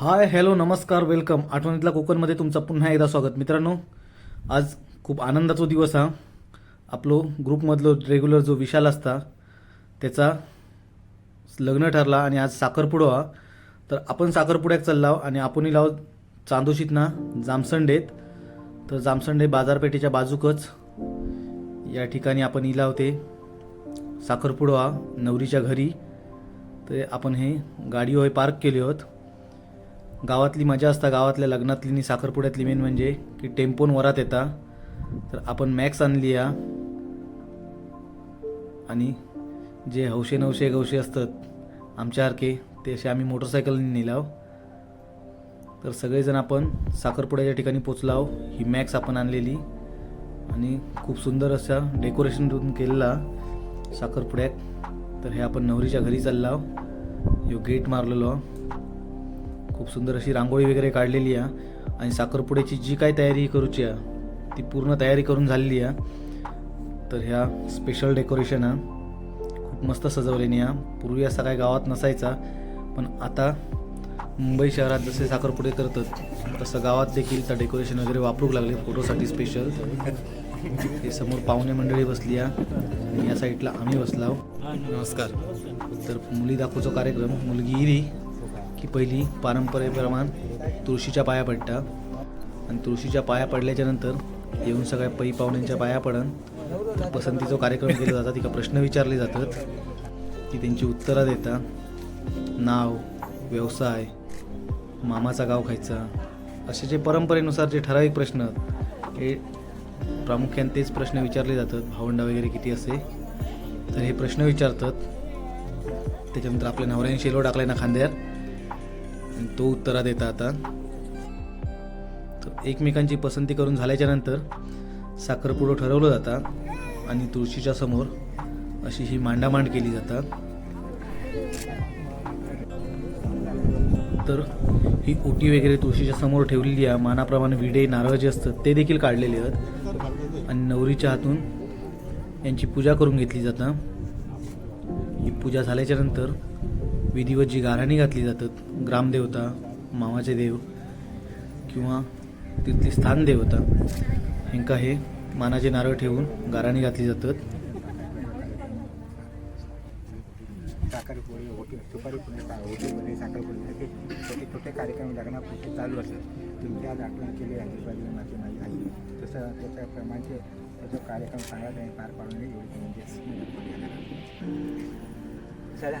Hi hello नमस्कार welcome. आठवणीतला कोकणमध्ये तुमचं पुन्हा एकदा स्वागत. मित्रांनो आज खूप आनंदाचा दिवस हा. आपलो ग्रुपमधलो रेग्युलर जो विशाल असता त्याचा लग्न ठरला आणि आज साखरपुडो हा. तर आपण साखरपुड्याक चाललाव आणि आपणही लाव चांदोशीत ना जामसंडेत. तर जामसंडे बाजारपेठेच्या बाजूकच या ठिकाणी आपण इला होते. साखरपुडो हा नवरीच्या घरी. तर आपण हे गाडी होय पार्क केली होत. गावातली मजा असता गावातल्या लग्नातली आणि साखरपुड्यातली मेन म्हणजे की टेम्पोन वरात येता. तर आपण मॅक्स आणली या. आणि जे हौशे नवशे गवशे असतात आमच्यासारखे ते असे आम्ही मोटरसायकलने नेलाव. तर सगळेजण आपण साखरपुड्याच्या ठिकाणी पोचलाव. ही मॅक्स आपण आणलेली. आणि खूप सुंदर असा डेकोरेशन केलेला साखरपुड्यात. तर हे आपण नवरीच्या घरी चाललाव. यो गेट मारलेलो. खूप सुंदर अशी रांगोळी वगैरे काढलेली आहे. आणि साखरपुड्याची जी काय तयारी करूची आहे ती पूर्ण तयारी करून झालेली आहे. तर ह्या स्पेशल डेकोरेशन खूप मस्त सजवलेली आहे. पूर्वी असा काय गावात नसायचा पण आता मुंबई शहरात जसे साखरपुडे करतात तसं गावात देखील त्या डेकोरेशन वगैरे वापरूक लागले फोटोसाठी स्पेशल हे समोर पाहुणे मंडळी बसली आहे. आणि या साईडला आम्ही बसलाव नमस्कार. तर मुली दाखवतो कार्यक्रम मुलगी इरी. की पहिली पारंपरेप्रमाणे तुळशीच्या पाया पडतात आणि तुळशीच्या पाया पडल्याच्या नंतर येऊन सगळ्या पै पाहुण्यांच्या पाया पडन. तर पसंतीचा कार्यक्रम केला जातात तिका प्रश्न विचारले जातात ती त्यांची उत्तरं देता. नाव व्यवसाय मामाचा गाव खायचा. असे जे परंपरेनुसार जे ठराविक प्रश्न हे प्रामुख्याने तेच प्रश्न विचारले जातात. भावंडा वगैरे किती असे? तर हे प्रश्न विचारतात. त्याच्यानंतर आपल्या नवऱ्याने शेलो टाकलाय ना खांद्यात आणि तो उत्तरा देता आता. तर एकमेकांची पसंती करून झाल्याच्यानंतर साखरपुडं ठरवलं जातं आणि तुळशीच्या समोर अशी ही मांडामांड केली जातात तर ही ओटी वगैरे तुळशीच्या समोर ठेवलेली आहे. मानाप्रमाणे विडे नारळ जे असतात ते देखील काढलेले आहेत. आणि नवरीच्या हातून यांची पूजा करून घेतली जातं. ही पूजा झाल्याच्या नंतर विधिवत जी गाऱ्हाणी घातली जातात ग्रामदेवता मामाचे देव किंवा तिथली स्थान देवता हेंका हे मानाचे नारळ ठेवून गाराणी घातली जातात. साखरपुडी ओटी सुपारी पुणे ओटीमध्ये साखरपुडी हे छोटे छोटे कार्यक्रम लग्नापुरते चालू असतात. तुमच्या आज आठवण केली आजूबाजूला माझी माझी आई तसं त्याच्याप्रमाणे त्याचा कार्यक्रम चांगला त्यांनी पार पाडून एवढी म्हणजे चला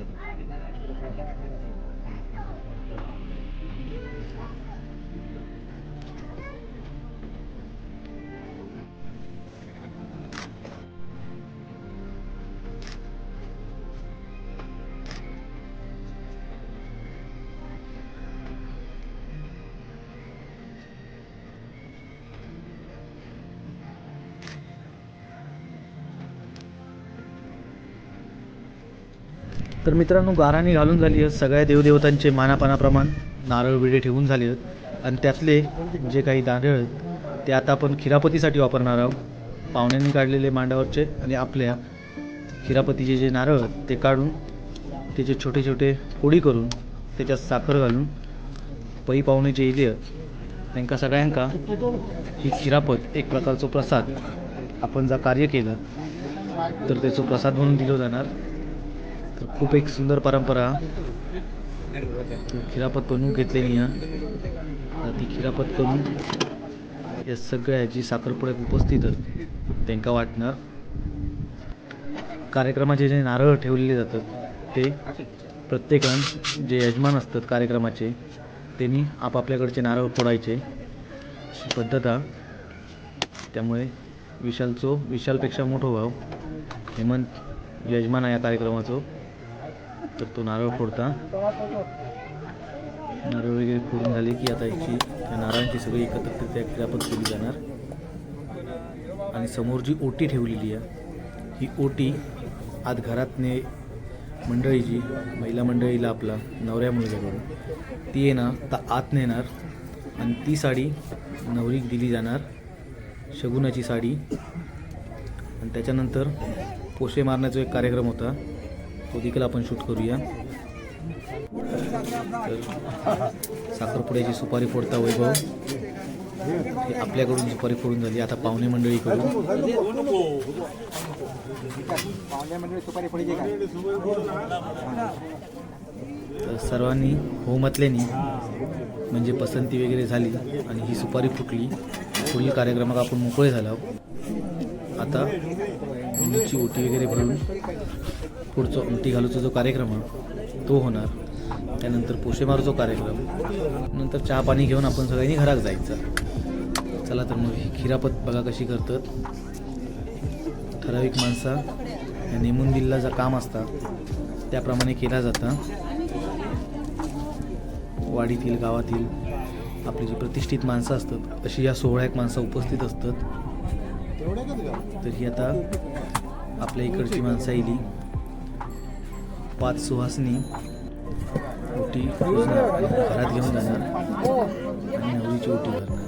Thank you. तर मित्रांनो गाराणी घालून झाली आहेत सगळ्या देवदेवतांचे मानापानाप्रमाण नारळ विडे ठेवून झाले आहेत. आणि त्यातले जे काही नारळ आहेत ते आता आपण खिरापतीसाठी वापरणार आहोत. पाहुण्यांनी काढलेले मांडावरचे आणि आपल्या खिरापतीचे जे नारळ आहेत ते काढून त्याचे छोटे छोटे फोडी करून त्याच्यात साखर घालून पै पाहुणे जे येले आहेत त्यांका सगळ्यांका ही खिरापत एक प्रकारचा प्रसाद आपण जर कार्य केलं तर त्याचं प्रसाद म्हणून दिलं जाणार. तर खूप एक सुंदर परंपरा. खिरापत बनवून घेतलेली आहे ती खिरापत करून या सगळ्या जी साखरपुड्याक उपस्थित त्यांना त्यांका वाटणार. कार्यक्रमाचे जे नारळ ठेवलेले जातात ते प्रत्येकान जे यजमान असतात कार्यक्रमाचे त्यांनी आपापल्याकडचे नारळ फोडायचे. अशी पद्धत हा. त्यामुळे विशालचो विशालपेक्षा मोठो भाव हेमंत यजमान आहे या कार्यक्रमाचो. तर तो नारळ फोडता. नारळ वगैरे फोडून झाले की आता याची त्या नारळांची सगळी एकत्रितरित्या क्रियापद केली जाणार. आणि समोर जी ओटी ठेवलेली आहे ही ओटी आज घरातने मंडळीची महिला मंडळीला आपला नवऱ्या मुलग्याकडून ती येणार तर आत नेणार. आणि ती साडी नवरीक दिली जाणार शगुनाची साडी. आणि त्याच्यानंतर पोशे मारण्याचा एक कार्यक्रम होता. तो देखील आपण शूट करूया. तर साखरपुड्याची सुपारी फोडता वैभव. हे आपल्याकडून सुपारी फोडून झाली. आता पाहुणे मंडळीकडून पाहुण्या सुपारी तर सर्वांनी हो मतल्यानी म्हणजे पसंती वगैरे झाली आणि ही सुपारी फुटली. पुढील कार्यक्रमात आपण मोकळे झालो आता मुलीची ओटी वगैरे भरून पुढचा उमटी घालूचा जो कार्यक्रम आहे तो होणार. त्यानंतर पोशेमारचा कार्यक्रम. नंतर चहा पाणी घेऊन आपण सगळ्यांनी घरात जायचं. चला तर मग ही खिरापत बघा कशी करतात. ठराविक माणसा या नेमून दिलेला जा काम असता त्याप्रमाणे केला जाता. वाडीतील गावातील आपली जी प्रतिष्ठित माणसं असतात अशी या सोहळ्यात माणसं उपस्थित असतात. तर ही आता आपल्या इकडची माणसं येईल पाच सुहासनी ओटी पुजणार, घरात घेऊन जाणार आणि नवरीची ओटी भरणार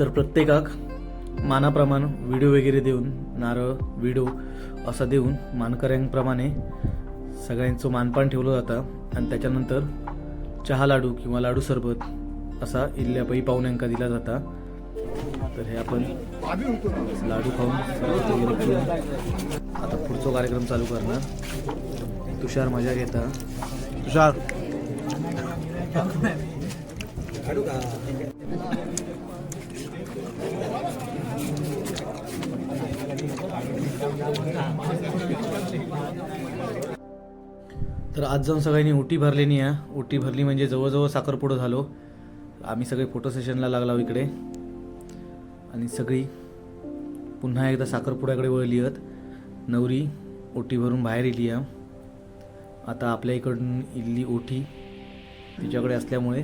तर प्रत्येकाक मानाप्रमाण व्हिडिओ वगैरे देऊन नारळ व्हिडिओ असं देऊन मानकऱ्यांप्रमाणे सगळ्यांचं मानपान ठेवलं जातं आणि त्याच्यानंतर चहा लाडू किंवा लाडू सरबत असा इल्ल्या पाहुण्यांका दिला जाता. तर हे आपण लाडू खाऊन आता पुढचा कार्यक्रम चालू करणार. तुषार मजा घेता. तुषार तर आज जाऊन सगळ्यांनी ओटी भरलेली आहे ओटी भरली म्हणजे जवळजवळ साखरपुडं झालो. आम्ही सगळे फोटो सेशनला लागलो इकडे. आणि सगळी पुन्हा एकदा साखरपुड्याकडे वळली आहेत. नवरी ओटी भरून बाहेर इली आहे. आता आपल्या इकडून इल्ली ओठी तिच्याकडे असल्यामुळे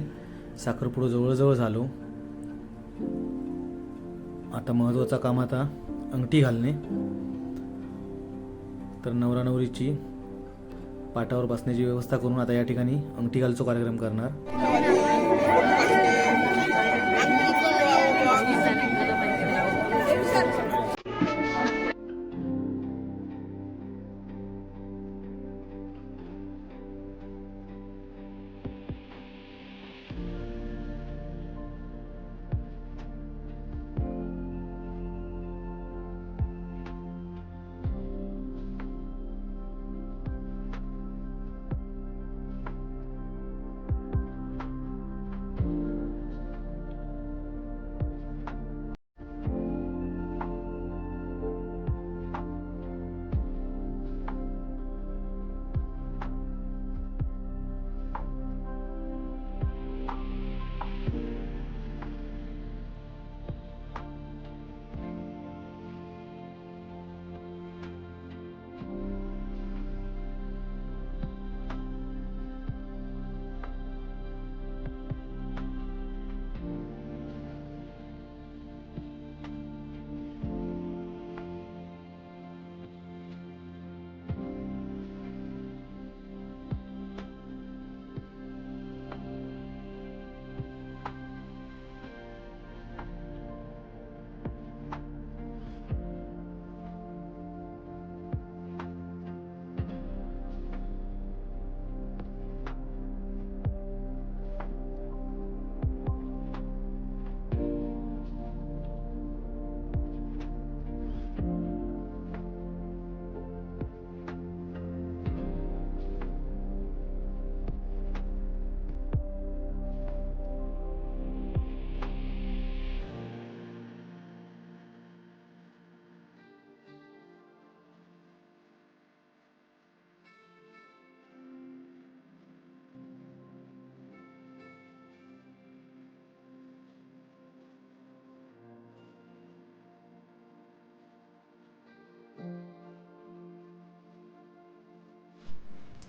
साखरपुडो जवळजवळ झालो. आता महत्त्वाचं काम आता अंगठी घालणे. तर नवरा नवरीची पाटावर बसण्याची व्यवस्था करून आता या ठिकाणी अंगठी घालचो कार्यक्रम करणार.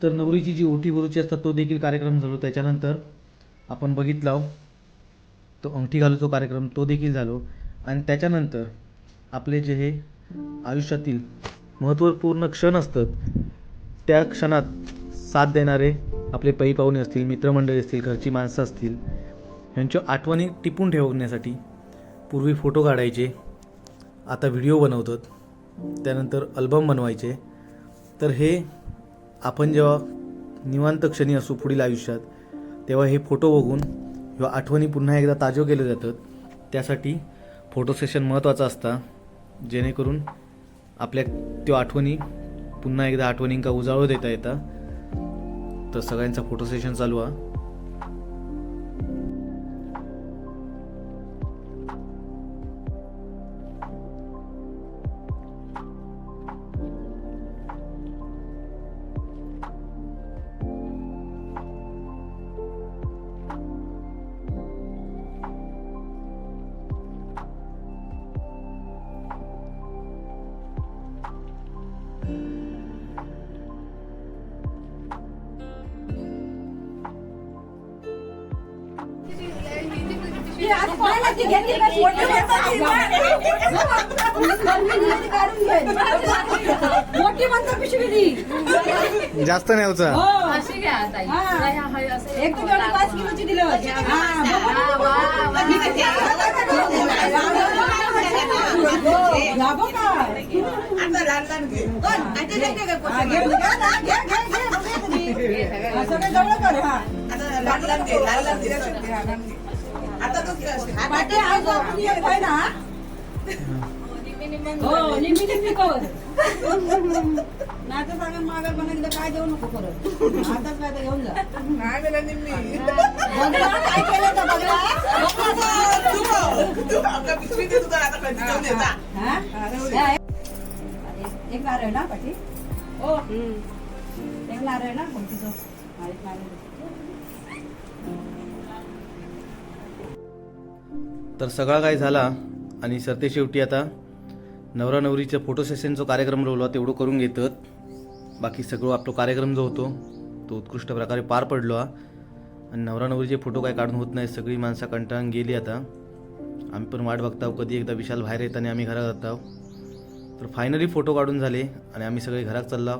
तर नवरीची जी ओटी भरूची असतात तो देखील कार्यक्रम झालो. त्याच्यानंतर आपण बघितला तो अंगठी घालूचो कार्यक्रम तो देखील झालो. आणि त्याच्यानंतर आपले जे हे आयुष्यातील महत्त्वपूर्ण क्षण असतात त्या क्षणात साथ देणारे आपले पै पाहुणे असतील मित्रमंडळी असतील घरची माणसं असतील ह्यांच्या आठवणी टिपून ठेवण्यासाठी पूर्वी फोटो काढायचे आता व्हिडिओ बनवतात त्यानंतर अल्बम बनवायचे. तर हे आपण जेव्हा निवांत क्षणी असू पुढील आयुष्यात तेव्हा हे फोटो बघून किंवा आठवणी पुन्हा एकदा ताजं केलं जातात. त्यासाठी फोटो सेशन महत्त्वाचं असतं जेणेकरून आपल्या त्यो आठवणी पुन्हा एकदा आठवणींका उजाळू देता येतात तर सगळ्यांचा फोटो सेशन चालू आहे जास्त नाही होता हो अशी घ्या ताई हा. तुला ह्या हळी असं एक तर तेवढं पाच किलोची दिलं हा, तर सांगा मागा बनायला काय देऊ नको परत. आताच काय तर घेऊन जा. बघला काय केलं तर बघला हा? एक- एक नारळ ना पाठी हो. एक नारळ ना कोणतीचं? हा, एक नारळ. तर सगळा काय झाला आणि सरते शेवटी आता नवरा नवरीचं फोटो सेशनचा कार्यक्रम रोवला तेवढं करून घेतात. बाकी सगळं आपला कार्यक्रम जो होतो तो उत्कृष्ट प्रकारे पार पडलो हा आणि नवरा नवरीचे फोटो काय काढून होत नाही सगळी माणसं कंटाळून गेली आता. आम्ही पण वाट बघताव कधी एकदा विशाल बाहेर येत आणि आम्ही घरात जाताव. तर फायनली फोटो काढून झाले आणि आम्ही सगळे घरात चाललो